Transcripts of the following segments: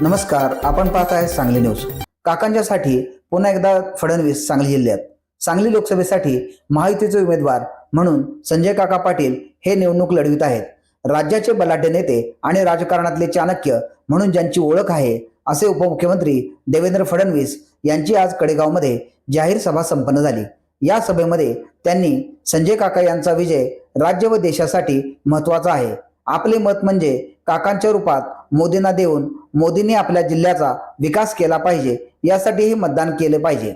नमस्कार आपण पाहत आहे सांगली न्यूज. काकांच्यासाठी पुन्हा एकदा फडणवीस सांगली जिल्ह्यात. सांगली लोकसभेसाठी महायुतीचे उमेदवार म्हणून संजय काका पाटील हे निवडणूक लढवित आहेत. राज्याचे बलाढ्य नेते आणि राजकारणातले चाणक्य म्हणून ज्यांची ओळख आहे असे उपमुख्यमंत्री देवेंद्र फडणवीस यांची आज कडेगावमध्ये जाहीर सभा संपन्न झाली. या सभेमध्ये त्यांनी संजय काका यांचा विजय राज्य व देशासाठी महत्त्वाचा आहे. आपले मत म्हणजे काकांच्या रूपात मोदींना देऊन मोदींनी आपल्या जिल्ह्याचा विकास केला पाहिजे यासाठीही मतदान केले पाहिजे.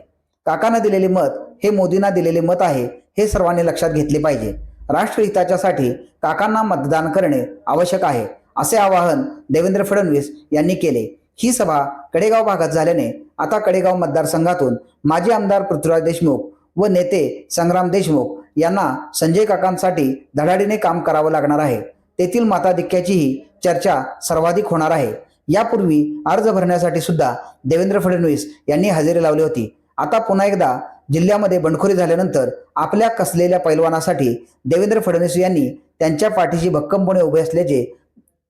काकांना दिलेले मत हे मोदींना दिलेले मत आहे हे सर्वांनी लक्षात घेतले पाहिजे. राष्ट्रहिताच्यासाठी काकांना मतदान करणे आवश्यक आहे असे आवाहन देवेंद्र फडणवीस यांनी केले. ही सभा कडेगाव भागात झाल्याने आता कडेगाव मतदारसंघातून माजी आमदार पृथ्वीराज देशमुख व नेते संग्राम देशमुख यांना संजय काकांसाठी धडाडीने काम करावं लागणार आहे. तेथील मताधिक्याचीही चर्चा सर्वाधिक होणार आहे. यापूर्वी अर्ज भरण्यासाठी सुद्धा देवेंद्र फडणवीस यांनी हजेरी लावली होती. आता पुन्हा एकदा जिल्ह्यामध्ये बंडखोरी झाल्यानंतर आपल्या कसलेल्या पैलवानासाठी देवेंद्र फडणवीस यांनी त्यांच्या पाठीशी भक्कमपणे उभे असल्याचे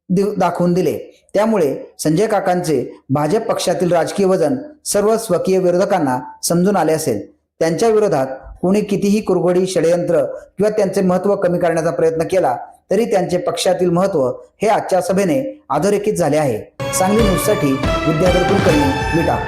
दि- दाखवून दिले. त्यामुळे संजय काकांचे भाजप पक्षातील राजकीय वजन सर्व स्वकीय विरोधकांना समजून आले असेल. त्यांच्या विरोधात कोणी कितीही कुरघोडी षडयंत्र किंवा त्यांचे महत्त्व कमी करण्याचा प्रयत्न केला तरी त्यांचे पक्षातील महत्त्व हे आजच्या सभेने अधोरेखित झाले आहे. सांगली न्यूजसाठी विद्याधर कुलकर्णी विटा.